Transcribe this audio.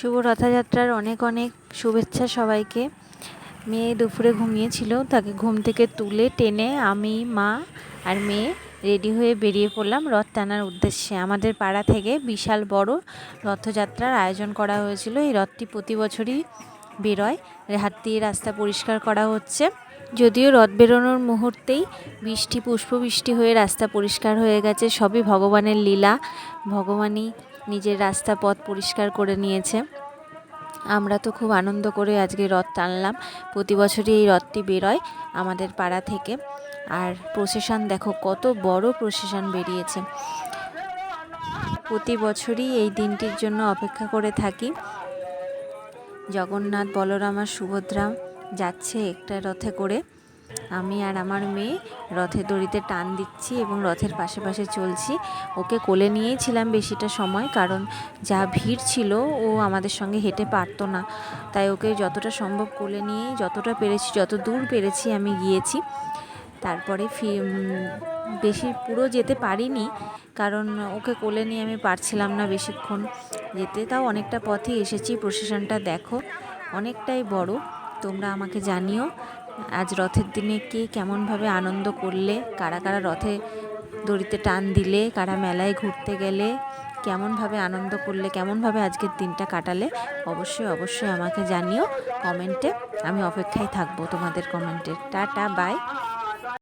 শুভ রথযাত্রার অনেক অনেক শুভেচ্ছা সবাইকে। মেয়ে দুপুরে ঘুমিয়েছিল, তাকে ঘুম থেকে তুলে টেনে আমি, মা আর মেয়ে রেডি হয়ে বেরিয়ে পড়লাম রথ টানার উদ্দেশ্যে। আমাদের পাড়া থেকে বিশাল বড় রথযাত্রার আয়োজন করা হয়েছিল। এই রথটি প্রতি বছরই বেরোয়। হাত দিয়ে রাস্তা পরিষ্কার করা হচ্ছে। যদিও রথ বেরোনোর মুহূর্তেই বৃষ্টি পুষ্প বৃষ্টি হয়ে রাস্তা পরিষ্কার হয়ে গেছে, সবই ভগবানের লীলা। ভগবানই নিজের রাস্তা পথ পরিষ্কার করে নিয়েছে। আমরা তো খুব আনন্দ করে আজকে রথ টানলাম। প্রতি বছরই এই রথটি বেরোয় আমাদের পাড়া থেকে। আর প্রসেশন দেখো, কত বড় প্রসেশন বেরিয়েছে। প্রতি বছরই এই দিনটির জন্য অপেক্ষা করে থাকি। জগন্নাথ, বলরাম আর সুভদ্রা যাচ্ছে একটা রথে করে। আমি আর আমার মেয়ে রথের দড়িতে টান দিচ্ছি এবং রথের পাশে পাশে চলছি। ওকে কোলে নিয়েই ছিলাম বেশিটা সময়, কারণ যা ভিড় ছিল ও আমাদের সঙ্গে হেঁটে পারতো না। তাই ওকে যতটা সম্ভব কোলে নিয়েই যতটা পেরেছি, যত দূর পেরেছি আমি গিয়েছি। তারপরে ফি বেশি পুরো যেতে পারিনি, কারণ ওকে কোলে নিয়ে আমি পারছিলাম না বেশিক্ষণ। যেতে তাও অনেকটা পথে এসেছি প্রসেশনটা দেখো, অনেকটাই বড়। তোমরা আমাকে জানিও আজ রথের দিনে কে কেমনভাবে আনন্দ করলে? কারা কারা রথে দড়িতে টান দিলে? কারা মেলায় ঘুরতে গেলে? কেমনভাবে আনন্দ করলে? কেমনভাবে আজকের দিনটা কাটালে? অবশ্যই অবশ্যই আমাকে জানিও কমেন্টে। আমি অপেক্ষায় থাকব তোমাদের কমেন্টের টাটা, বাই।